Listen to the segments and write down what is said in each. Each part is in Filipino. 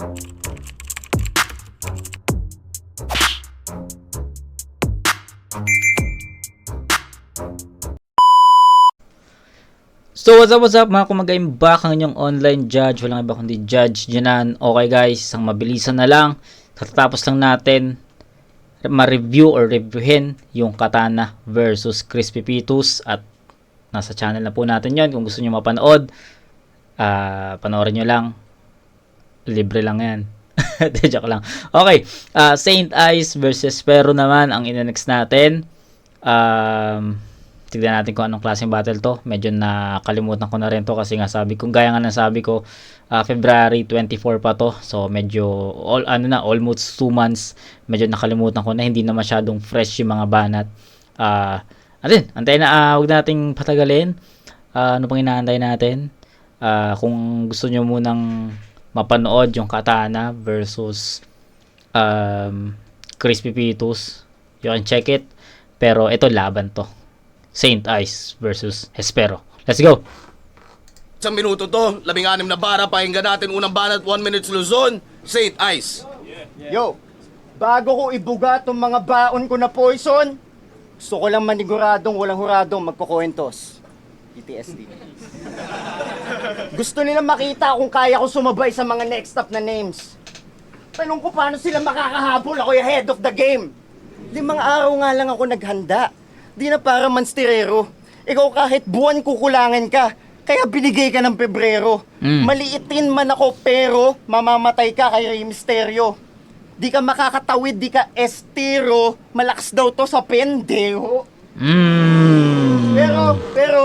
So what's up, what's up mga kumagain back ang online judge. Walang iba kundi judge Janan. Okay guys, isang mabilisan na lang. Katatapos lang natin ma-review or reviewin yung Katana versus Crispy Pitus at nasa channel na po natin yon Kung gusto nyo mapanood, ah panoorin nyo lang. Libre lang yan. Di, Joke lang. Okay, ah, Saint Ice versus Pero naman ang ina-next natin. Um, tignan natin kung anong klaseng battle to. Medyo nakalimutan ko na rin to kasi nga sabi ko, gaya nga ng sabi ko, ah, February 24 pa to. So medyo, all, ano na, almost 2 months. Medyo nakalimutan ko na, hindi na masyadong fresh yung mga banat. Uh, antayin na, ah, huwag nating patagalin. Ah, ano pang inaantay natin? Ah, kung gusto nyo munang mapanood yung Katana versus um, Crispy Pitus, you can check it. Pero ito laban to. Saint Ice versus Hespero. Let's go! Isang minuto to, labing anim na bara, pakinggan natin unang banat, 1 minutes Luzon, St. Ice. Yo, bago ko ibuga tong mga baon ko na poison, gusto ko lang maniguradong walang huradong magkukwentos. PTSD. Gusto nila makita kung kaya ko sumabay sa mga next up na names. Tanong ko paano sila makakahabol ako yung head of the game. Limang araw nga lang ako naghanda. Di na para manstirero. Ikaw kahit buwan kukulangan ka, kaya binigay ka ng Pebrero. Mm. Maliitin man ako pero mamamatay ka kay Rey Mysterio. Di ka makakatawid, di ka estero. Malakas daw to sa pendeho. Mm. Pero, pero,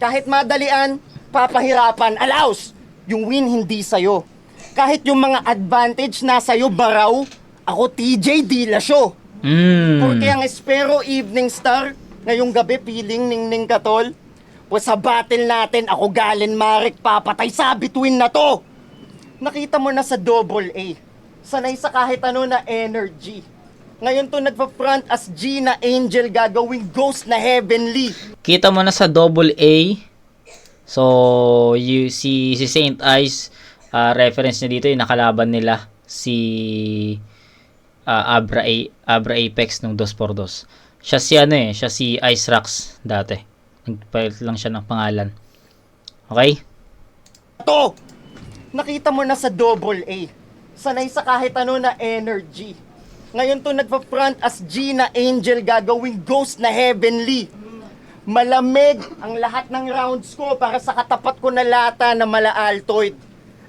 kahit madalian, papahirapan, allows. Yung win hindi sa'yo. Kahit yung mga advantage na sa'yo baraw, ako TJ Dilasyo. Mm. Porque ang Espero Evening Star, ngayong gabi piling ningning katol, o sa battle natin, ako Galen Marek papatay sa bituin na to. Nakita mo na sa double A. Sanay sa kahit ano na energy. Ngayon to nagpa-front as G na angel gagawing ghost na heavenly. Kita mo na sa double A. So, you, si, si Saint Ice, ah, reference niya dito, yung nakalaban nila, si ah, Abra, A, Abra Apex nung 2x2. Siya si ano eh, siya si Ice Rocks dati. Nagpalit lang siya ng pangalan. Okay? To! Nakita mo na sa double A. Sanay sa kahit ano na energy. Ngayon to nagpa-front as G na angel gagawing ghost na heavenly. Malamig ang lahat ng rounds ko para sa katapat ko na lata na mala-altoid.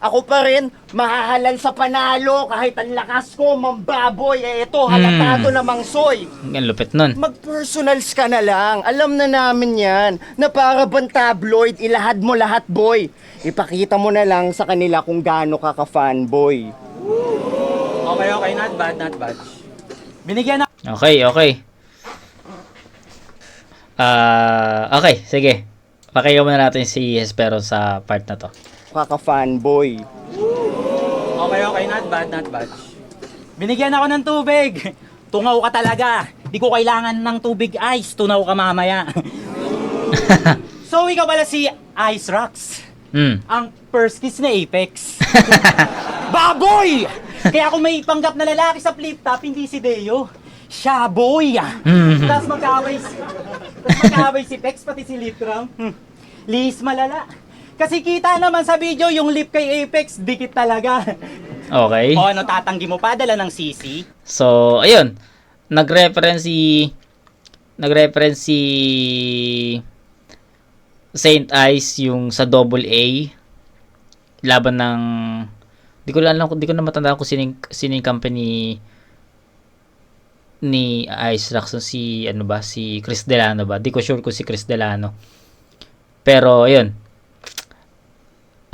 Ako pa rin, mahahalal sa panalo kahit ang lakas ko, mambaboy. Eh ito, halatado namang soy. Ang lupit nun. Mag-personals ka na lang. Alam na namin yan. Na para bang tabloid, ilahad mo lahat, boy. Ipakita mo na lang sa kanila kung gaano ka ka-fanboy. Okay, okay. Not bad, not bad. Binigyan na Okay, okay. Ah, okay, sige. Pakinggan muna natin si Hespero sa part na to. Kaka-fanboy. Okay, okay. Not bad, not bad. Binigyan ako ng tubig. Tungaw ka talaga. Di ko kailangan ng tubig ice. Tunaw ka mamaya. so, ikaw pala si Ice Rocks. Hmm. Ang first kiss na Apex. Baboy! Kaya kung may panggap na lalaki sa flip top, hindi si Deo. Siya, boy! Mhm. Tapos magkaaway si... Tapos magkaaway si Pex, pati si Litram. Hmm. Lis malala. Kasi kita naman sa video, yung lip kay Apex, dikit talaga. Okay. O ano, tatanggi mo pa, dala ng CC? So, ayun. Nag-reference si nag-reference si Saint Ice yung sa double A laban ng di ko lang alam di ko na matandaan kung sino sino yung company ni Ice Rocks si ano ba si Chris Delano ba? Di ko sure kung si Chris Delano. Pero ayun.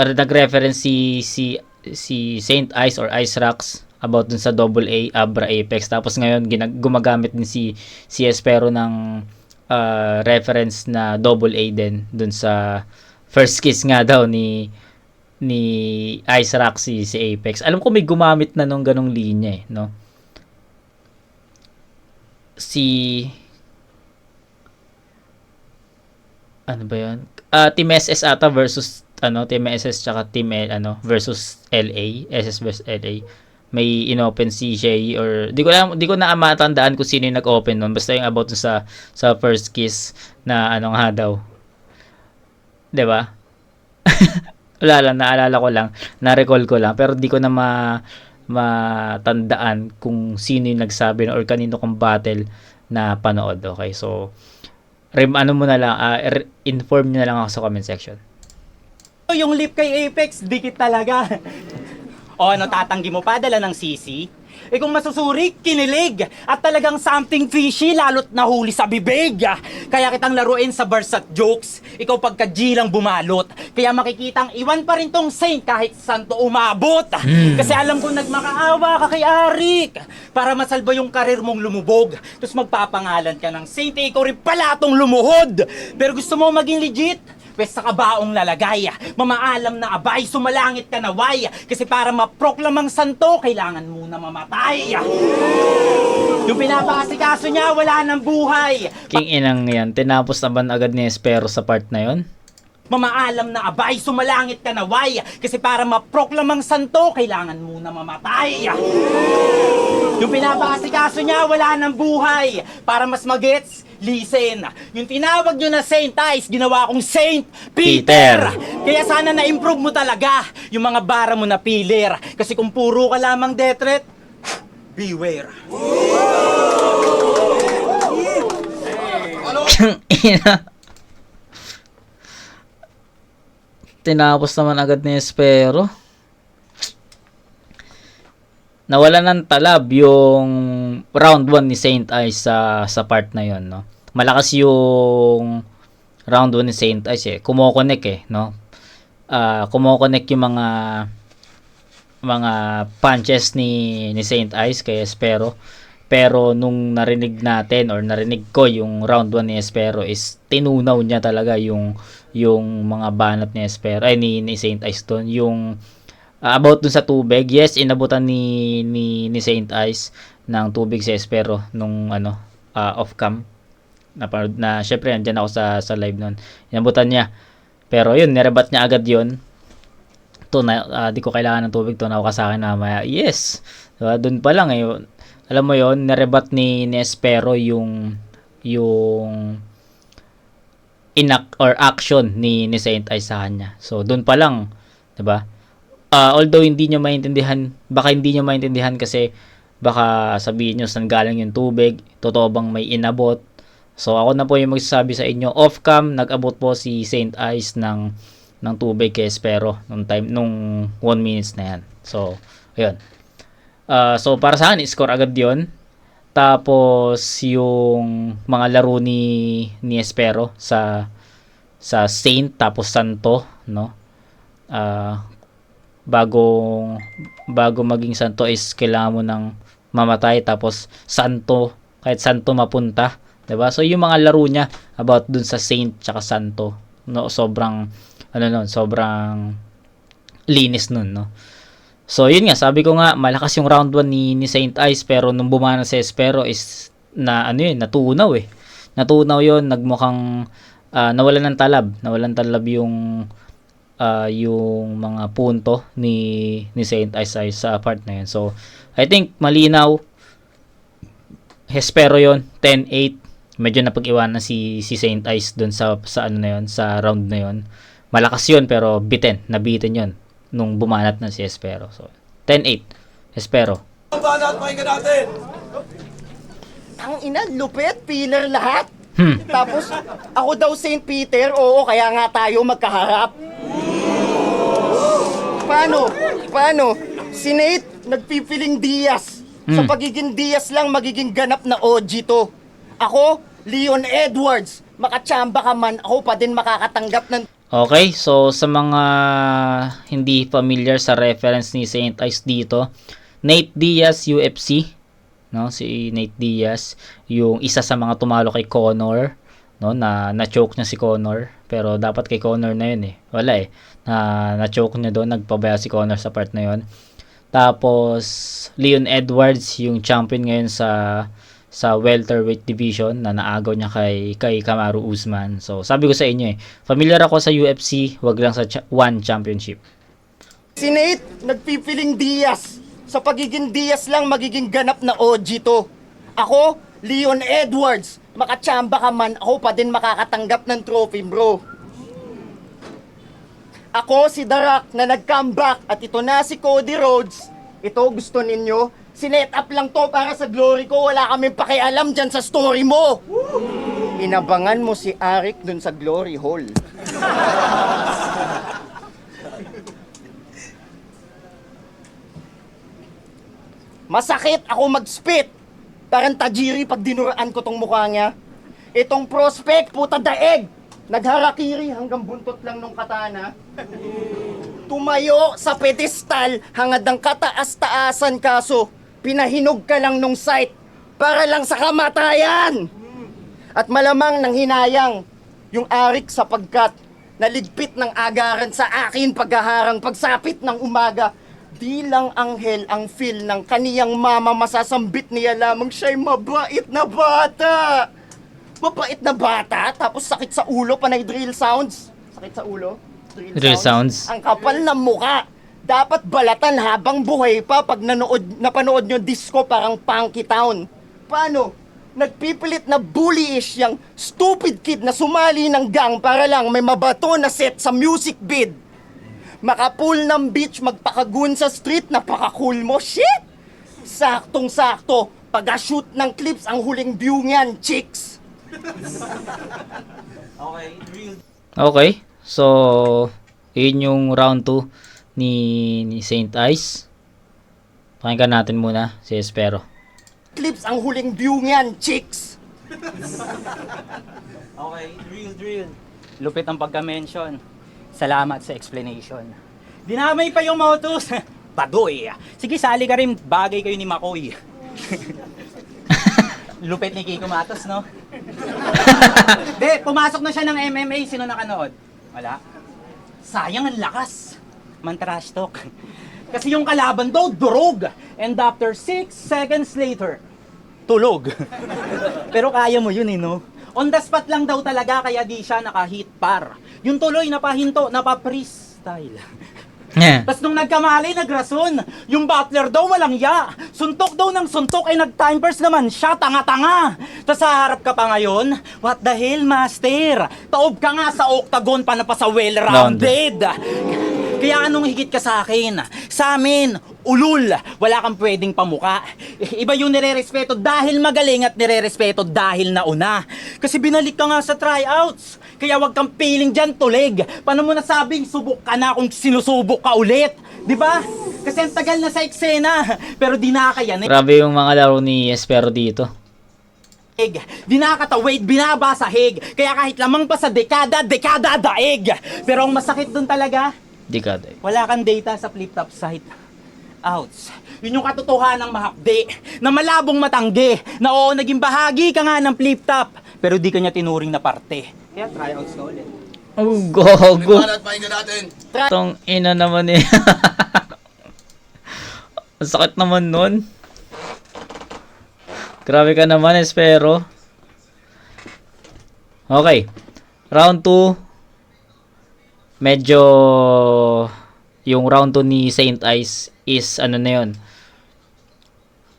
Nag-reference si si si Saint Ice or Ice Rocks about dun sa double A Abra Apex. Tapos ngayon ginag- gumagamit din si si Espero ng ah, reference na double A din dun sa first kiss nga daw ni ni Ice Rocks si, Apex alam ko may gumamit na nung ganong linya eh no si ano ba yun? Ah, Team SS ata versus ano Team SS tsaka Team L, ano versus LA, SS versus LA. May inopen si Shay or di ko lang di ko na matandaan kung sino yung nag-open nun. Basta yung about sa sa first kiss na ano nga daw. 'Di ba? Wala lang, naalala ko lang, na-recall ko lang, pero di ko na ma matandaan kung sino yung nagsabi or kanino kong battle na panood. Okay, so rem ano mo na lang, er- inform nyo na lang ako sa comment section. yung lip kay Apex, dikit talaga. o ano, tatanggi mo pa, dala ng sisi? Eh kung masusuri, kinilig. At talagang something fishy, lalo't nahuli sa bibig. Kaya kitang laruin sa bars at jokes. Ikaw pagka G lang bumalot. Kaya makikitang iwan pa rin tong saint kahit saan to umabot. Kasi alam ko nagmakaawa ka kay Arik. Para masalba yung karir mong lumubog. Tapos magpapangalan ka ng saint, eh, ikaw rin pala tong lumuhod. Pero gusto mo maging legit? Pwes sa kabaong lalagay, mamaalam na abay, sumalangit ka naway. Kasi para maproklamang santo, kailangan muna mamatay. Yung pinapasikaso niya, wala ng buhay. King inang yan, tinapos naman agad ni Espero sa part na yon. Mamaalam na abay, sumalangit ka naway. Kasi para maproklamang santo, kailangan muna mamatay. Yung pinapasikaso niya, wala ng buhay. Para mas magets, listen. Yung tinawag nyo na Saint Ice, ginawa kong Saint Peter. Peter. Kaya sana na-improve mo talaga yung mga bara mo na pilir. Kasi kung puro ka lamang death threat, beware. ina. Tinapos naman agad ni Espero. Nawala ng talab yung round 1 ni Saint Ice sa sa part na yon, no. Malakas yung round 1 ni Saint Ice eh. Kumokonek eh, no. Ah, kumokonek yung mga mga punches ni ni Saint Ice kay Espero. Pero nung narinig natin or narinig ko yung round 1 ni Espero is tinunaw niya talaga yung yung mga banat ni Espero ay ni, ni Saint Ice doon yung ah, about dun sa tubig. Yes, inabutan ni ni, ni Saint Ice ng tubig si Espero nung ano ah, off cam na na syempre andyan ako sa sa live noon. Inabutan niya. Pero yun, nirebat niya agad yun. To na ah, di ko kailangan ng tubig to na ako sa akin na maya. Yes. Diba? Doon pa lang eh alam mo yon nirebat ni, ni Espero yung yung inak or action ni ni Saint Ice sa kanya. So doon pa lang, 'di ba? Ah, although hindi nyo maintindihan, baka hindi nyo maintindihan kasi baka sabihin nyo saan galing yung tubig, totoo bang may inabot. So ako na po yung magsasabi sa inyo, off cam nag-abot po si Saint Ice ng ng tubig kay Espero nung time nung 1 minutes na yan. So, ayun. Ah, so para sa akin, score agad 'yon. Tapos yung mga laro ni ni Espero sa sa Saint tapos Santo, no? Ah, bagong bago maging santo is kailangan mo ng mamatay tapos santo kahit santo mapunta 'di ba? So yung mga laro niya about dun sa saint tsaka santo no? Sobrang ano nun sobrang linis nun no? So yun nga sabi ko nga malakas yung round 1 ni, ni Saint Ice pero nung bumana si Espero is na ano yun natunaw eh. Natunaw yun nagmukhang ah, nawalan ng talab. Nawalan talab yung ah, yung mga punto ni ni Saint Ice sa part na yun. So, I think malinaw. Hespero yon 10-8. Medyo napag-iwanan si si Saint Ice doon sa sa ano na yun, sa round na yun. Malakas yun pero bitten, nabitin yun nung bumanat na si Espero. So, 10-8. Espero. Ang banat, pakinggan natin! Ang ina, lupit, pillar lahat. Hmm. Tapos, ako daw St. Peter, oo, kaya nga tayo magkaharap. Paano? Paano? Si Nate, nagpipiling Diaz. Sa Hmm. pagiging Diaz lang, magiging ganap na OG to. Ako, Leon Edwards. Makachamba ka man, ako pa din makakatanggap ng Okay, so sa mga hindi familiar sa reference ni Saint Ice dito, Nate Diaz UFC, no? Si Nate Diaz, yung isa sa mga tumalo kay Conor, no? Na na-choke niya si Conor, pero dapat kay Conor na 'yun eh. Wala eh. Na na-choke niya doon, nagpabaya si Conor sa part na 'yon. Tapos Leon Edwards, yung champion ngayon sa sa welterweight division na naagaw niya kay kay Kamaru Usman. So sabi ko sa inyo eh, familiar ako sa UFC, wag lang sa cha- one championship. Si Nate, nagpipiling Diaz. Sa pagiging Diaz lang, magiging ganap na OG to. Ako, Leon Edwards. Makachamba ka man, ako pa din makakatanggap ng trophy, bro. Ako si Darak na nag-comeback at ito na si Cody Rhodes. Ito gusto ninyo? Sinet up lang to para sa glory ko. Wala kaming pakialam dyan sa story mo. Inabangan mo si Arik dun sa glory hall. Masakit ako mag-spit. Parang tajiri pag dinuraan ko tong mukha niya. Itong prospect, puta daeg. Nagharakiri hanggang buntot lang nung katana. Tumayo sa pedestal hangad ng kataas-taasan kaso pinahinog ka lang nung site para lang sa kamatayan. At malamang nang hinayang yung arik sapagkat naligpit ng agaran sa akin paghaharang pagsapit ng umaga. Di lang anghel ang feel ng kaniyang mama masasambit niya lamang siya'y mabait na bata. Mabait na bata, tapos sakit sa ulo, panay drill sounds. Sakit sa ulo? Drill sounds. Ang kapal ng muka. Dapat balatan habang buhay pa pag nanood, napanood nyo disco parang Punky Town. Paano? Nagpipilit na bully-ish yung stupid kid na sumali ng gang para lang may mabato na set sa music bid. Makapool ng beach, magpakagun sa street, napaka-cool mo. Shit! Saktong-sakto. Pag-shoot ng clips, ang huling view niyan, chicks. Okay, real Okay. So, yun yung round 2 ni, ni Saint Ice. Pakinggan natin muna si Espero. Clips, ang huling view niyan, chicks. Okay, drill, drill. Lupit ang pagka-mention. Salamat sa explanation. Dinamay pa yung motos. Bagoy. Sige, sali ka rin. Bagay kayo ni Makoy. Lupit ni Kiko Matos, no? De, pumasok na siya ng MMA. Sino nakanood? Wala. Sayang ang lakas. Man-trash talk. Kasi yung kalaban daw, durog. And after 6 seconds later, tulog. Pero kaya mo yun eh, no? On the spot lang daw talaga, kaya di siya naka-hit par. Yung tuloy, napahinto, napa-freestyle. Yeah. Tapos nung nagkamali, nagrason. Yung butler daw walang ya. Suntok daw ng suntok ay nag-timers naman siya, tanga-tanga. Tapos sa harap ka pa ngayon, what the hell, master? Taob ka nga sa octagon pa na pa sa well-rounded. Kaya anong higit ka sa akin? Sa amin, ulul, wala kang pwedeng pamuka. Iba yung nire-respeto dahil magaling at nire-respeto dahil nauna. Kasi binalik ka nga sa tryouts. Kaya wag kang piling dyan, tulig. Paano mo nasabing subok ka na kung sinusubok ka ulit? Di ba? Kasi ang tagal na sa eksena. Pero di nakakayanig. Grabe yung mga laro ni Espero dito. Di nakakatawid, binaba sa hig. Kaya kahit lamang pa sa dekada, dekada daig. Pero ang masakit dun talaga, Di ka day. wala kang data sa flip-top site. Outs. Yun yung katotohanan ng mahakdi. Na malabong matanggi. Na oo, naging bahagi ka nga ng flip-top. Pero di kanya tinuring na parte. Kaya tryouts ka ulit. Oh, gogo. Banat pakinggan natin. Tong ina naman eh. Ang sakit naman nun. Grabe ka naman, Espero. Okay. Round 2. Medyo yung round 2 ni Saint Ice is ano na yun.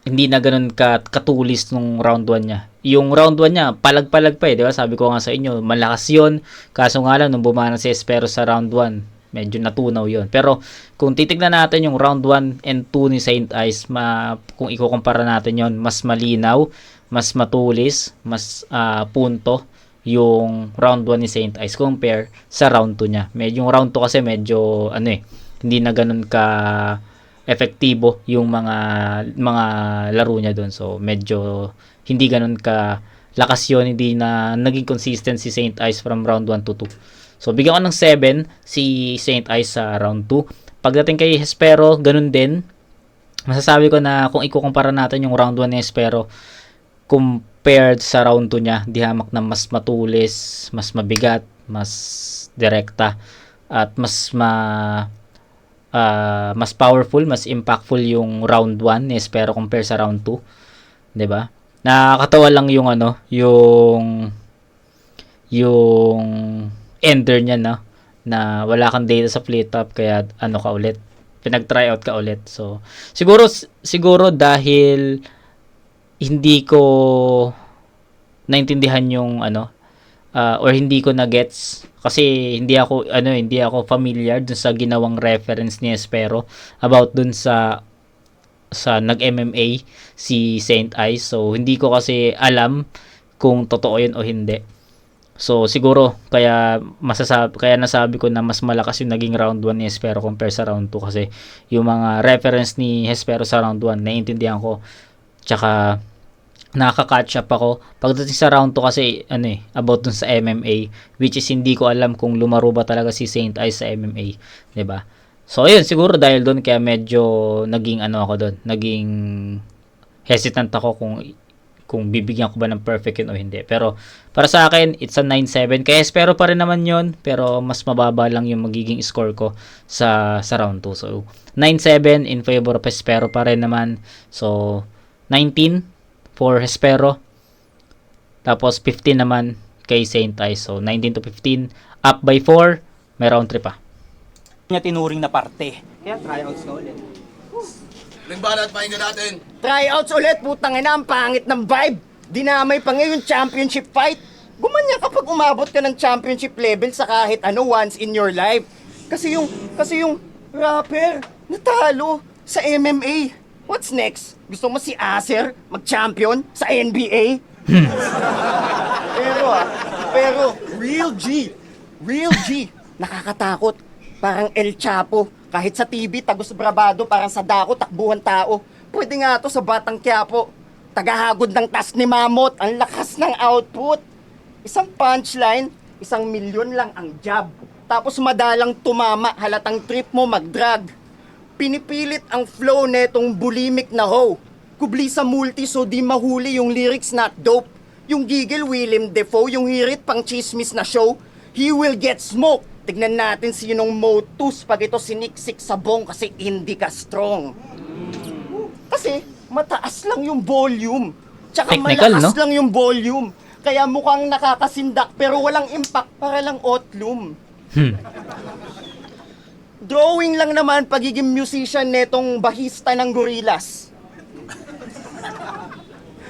Hindi na ganun ka, katulis nung round 1 niya. Yung round 1 niya, palag-palag pa eh, di ba? Sabi ko nga sa inyo, malakas yun. Kaso nga lang, nung bumana si Espero sa round 1, medyo natunaw yon Pero kung titignan natin yung round 1 and 2 ni Saint Ice, ma, kung ikukumpara natin yon mas malinaw, mas matulis, mas ah, punto yung round 1 ni Saint Ice compare sa round 2 niya. Medyo yung round 2 kasi medyo ano eh, hindi na ganun ka epektibo yung mga mga laro niya doon. So medyo hindi ganun ka lakas yun, hindi na naging consistent si Saint Ice from round 1 to 2. So bigyan ko ng 7 si Saint Ice sa round 2. Pagdating kay Hespero, ganun din. Masasabi ko na kung ikukumpara natin yung round 1 ni Hespero compared sa round 2 niya, di hamak na mas matulis, mas mabigat, mas direkta at mas ma ah, mas powerful, mas impactful yung round 1 ni Espero compare sa round 2, 'di ba? nakakatawa lang yung ano, yung yung ender niya na na wala kang data sa play top kaya ano ka ulit pinag-try out ka ulit so siguro siguro dahil hindi ko naintindihan yung ano ah, or hindi ko na gets kasi hindi ako ano hindi ako familiar dun sa ginawang reference ni Espero about dun sa sa nag-MMA si Saint Ice. So hindi ko kasi alam kung totoo yun o hindi. So siguro kaya masasabi kaya nasabi ko na mas malakas yung naging round 1 ni Espero compare sa round 2 kasi yung mga reference ni Espero sa round 1 naiintindihan ko. Tsaka nakaka-catch up ako. Pagdating sa round 2 kasi ano eh about dun sa MMA which is hindi ko alam kung lumaro ba talaga si Saint Ice sa MMA, 'di ba? So ayun siguro dahil doon kaya medyo naging ano ako doon, naging hesitant ako kung kung bibigyan ko ba ng perfect yun o hindi. Pero para sa akin, it's a 9-7. Kaya espero pa rin naman yun, pero mas mababa lang yung magiging score ko sa, sa round 2. So, 9-7 in favor of Espero pa rin naman. So, 19 for Espero. Tapos 15 naman kay Saint Ice. So, 19 to 15. Up by 4. May round 3 pa. niya tinuring na parte. Kaya tryouts ka ulit. Aling banat, pakinggan natin. Tryouts ulit, putang ina, ang pangit ng vibe. Dinamay pa ngayon championship fight. Gumanya kapag umabot ka ng championship level sa kahit ano once in your life. Kasi yung, kasi yung rapper, natalo sa MMA. What's next? Gusto mo si Acer mag-champion sa NBA? pero ah, pero real G, real G, nakakatakot. Parang El Chapo. Kahit sa TV, tagos brabado, parang sa dako, takbuhan tao. Pwede nga to sa Batang Quiapo. Tagahagod ng tas ni Mamot, ang lakas ng output. Isang punchline, isang milyon lang ang jab. Tapos madalang tumama, halatang trip mo mag-drag. Pinipilit ang flow netong bulimic na ho. Kubli sa multi so di mahuli yung lyrics not dope. Yung gigil Willem Defoe, yung hirit pang chismis na show. He will get smoked. Tignan natin sinong motus pag ito siniksik sa bong kasi hindi ka strong. Kasi mataas lang yung volume. Tsaka Technical, malakas no? lang yung volume. Kaya mukhang nakakasindak pero walang impact para lang otlum. Hmm. Drawing lang naman pagiging musician netong bahista ng gorillas.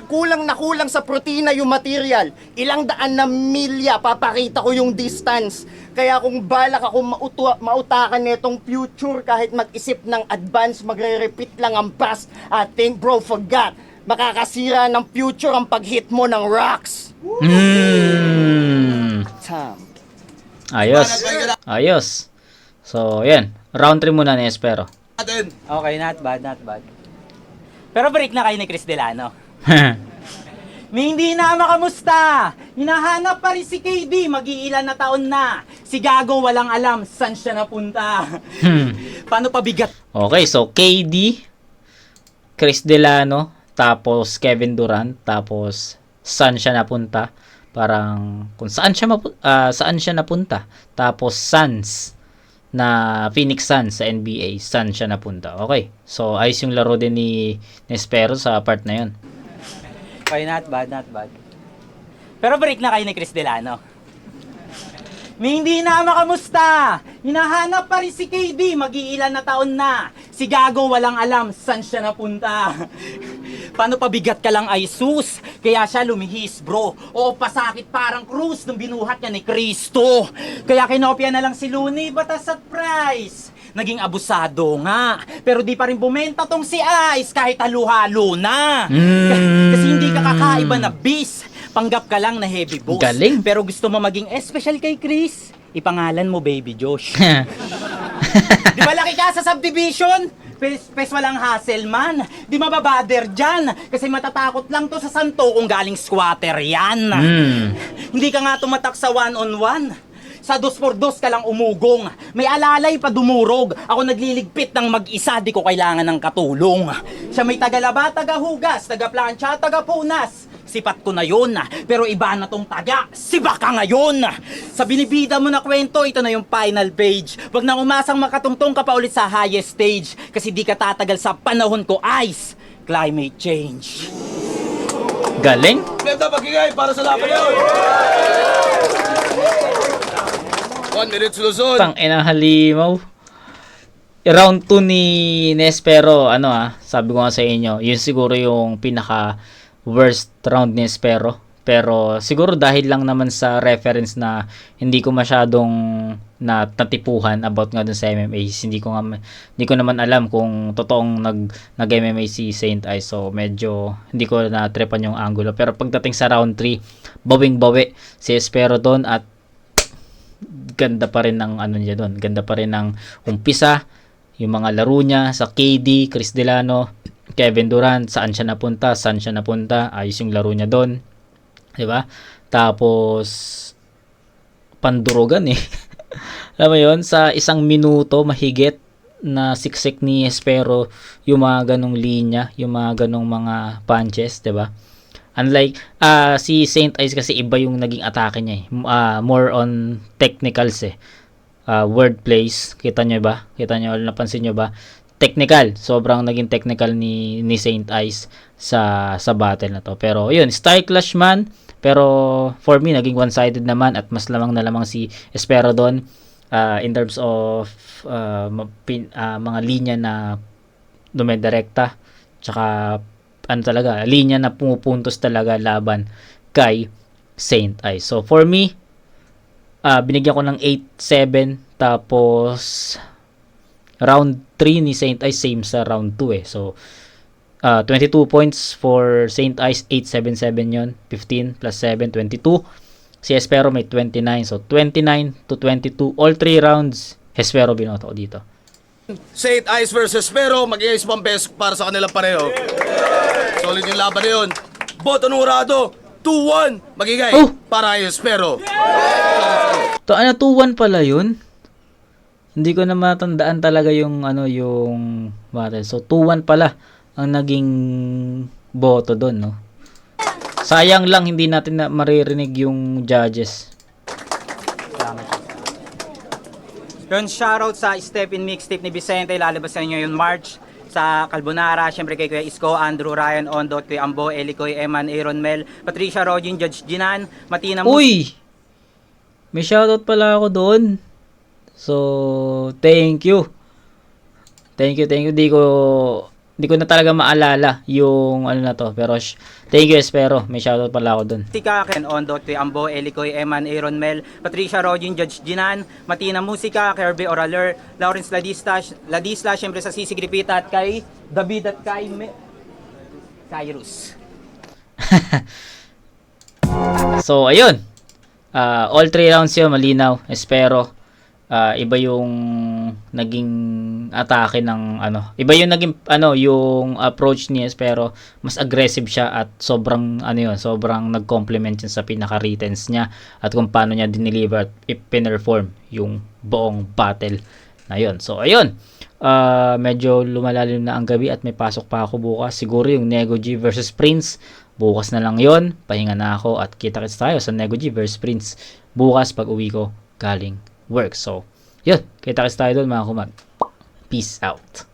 Kulang na kulang sa protina yung material. Ilang daan na milya papakita ko yung distance. Kaya kung balak ako mautua, mautakan netong future kahit mag-isip ng advance, magre-repeat lang ang past. I think bro forgot. Makakasira ng future ang pag-hit mo ng rocks. Mm. Tam. Ayos. Ayos. So, yan. Round 3 muna ni Espero. Okay, not bad, not bad. Pero break na kayo ni Chris Delano. May hindi na makamusta. Hinahanap pa rin si KD, mag-iilan na taon na. Si Gago walang alam saan siya napunta. Hmm. Paano pabigat Okay, so KD, Chris Delano, tapos Kevin Durant, tapos saan siya napunta? Parang kung saan siya mapu- ah, saan siya napunta? Tapos Suns na Phoenix Suns sa NBA, saan siya napunta? Okay. So ayos yung laro din ni, ni Espero sa part na 'yon. Okay, not bad, not bad. Pero break na kayo ni Chris Delano. May hindi na makamusta. Hinahanap pa rin si KD, mag-iilan na taon na. Si Gago walang alam saan siya napunta. Paano pabigat ka lang ay sus? Kaya siya lumihis bro. O pasakit parang krus nung binuhat niya ni Kristo. Kaya kinopya na lang si Looney, batas at price. Naging abusado nga. Pero di pa rin bumenta tong si Ice kahit halo-halo na. Mm. Kasi hindi ka kakaiba na bis. Panggap ka lang na heavy boss. Galing. Pero gusto mo maging special kay Chris, ipangalan mo Baby Josh. Di ba laki ka sa subdivision? Pes, pes walang hassle man. Di mababader dyan. Kasi matatakot lang to sa santo kung galing squatter yan. Hmm. Hindi ka nga tumatak sa one-on-one. Sa dos por dos ka lang umugong. May alalay pa dumurog. Ako nagliligpit ng mag-isa, di ko kailangan ng katulong. Siya may tagalaba, tagahugas, tagaplancha, tagapunas. Sipat ko na yun, pero iba na tong taga. Siba ka ngayon! Sa binibida mo na kwento, ito na yung final page. Wag na umasang makatungtong ka pa ulit sa highest stage. Kasi di ka tatagal sa panahon ko, ice. Climate change. Galing. Ganda magigay para sa laban yun. One minute Luzon. Tang ina halimaw. Round 2 ni Nespero, ano ah, sabi ko nga sa inyo, yun siguro yung pinaka worst round ni Nespero. Pero siguro dahil lang naman sa reference na hindi ko masyadong na natipuhan about nga dun sa MMA, hindi ko nga hindi ko naman alam kung totoong nag nag MMA si Saint Ice. So medyo hindi ko na trepan yung angulo. Pero pagdating sa round 3, bawing-bawi si Espero doon at ganda pa rin ng ano niya doon. Ganda pa rin ng umpisa, yung mga laro niya sa KD, Chris Delano, Kevin Durant, saan siya napunta, saan siya napunta, ayos yung laro niya doon. 'Di ba? Tapos pandurugan eh. Alam mo 'yon, sa isang minuto mahigit na siksik ni Espero yung mga ganong linya, yung mga ganong mga punches, 'di ba? Unlike ah si Saint Ice kasi iba yung naging atake niya eh. Ah, more on technicals eh. Ah, word plays, kita niyo ba? Kita niyo napansin niyo ba? Technical, sobrang naging technical ni ni Saint Ice sa sa battle na to. Pero yun, style clash man, pero for me naging one-sided naman at mas lamang na lamang si Espero doon ah, in terms of ma- pin- ah, mga linya na dumedirekta tsaka ano talaga, linya na pumupuntos talaga laban kay Saint Ice. So for me, ah binigyan ko ng 8-7 tapos round 3 ni Saint Ice same sa round 2 eh. So ah 22 points for Saint Ice, 8-7-7 yon 15 plus 7, 22. Si Espero may 29. So 29 to 22. All 3 rounds, Espero binoto ko dito. Saint Ice versus Pero, mag-iis pang best para sa kanila pareho. Solid yung laban na yun. Boto Nurado, 2-1. Magigay Oh! para kay Espero. To ano 2-1 pala 'yun? Hindi ko na matandaan talaga yung ano yung battle. So 2-1 pala ang naging boto doon, no. Sayang lang hindi natin na maririnig yung judges. Yun, shoutout sa Step in Mixtape ni Vicente, lalabas sa inyo yun March sa Calbonara, syempre kay Kuya Isko, Andrew Ryan, Ondo, Kuya Ambo, Elikoy, Eman, Aaron Mel, Patricia Rogin, Judge Jinan, Matina Mus- Uy! May shoutout pala ako doon. So, thank you. Thank you, thank you. Di ko di ko na talaga maalala yung ano na to. Pero thank you, Espero. May shoutout pala ako doon. Tika, Ken Ondo, Kuya Ambo, Elikoy, Eman, Aaron Mel, Patricia Rogin, Judge Jinan, Matina Musika, Kirby Oraler, Lawrence Ladista, Ladisla, syempre sa Sisi Gripita at kay David at kay Me- Cyrus. So, ayun. Ah, all three rounds yun, malinaw. Espero. Ah, iba yung naging atake ng ano. Iba yung naging ano, yung approach ni Espero. Mas aggressive siya at sobrang ano yun, sobrang nag-complement yun sa pinaka-returns niya at kung paano niya dineliver at i-perform yung buong battle na yun. So, ayun. Ah, medyo lumalalim na ang gabi at may pasok pa ako bukas. Siguro yung Nego G versus Prince. Bukas na lang yon Pahinga na ako at kita-kits tayo sa Nego G versus Prince. Bukas pag uwi ko galing work. So, yun. Kita-kits tayo doon mga kumag. Peace out.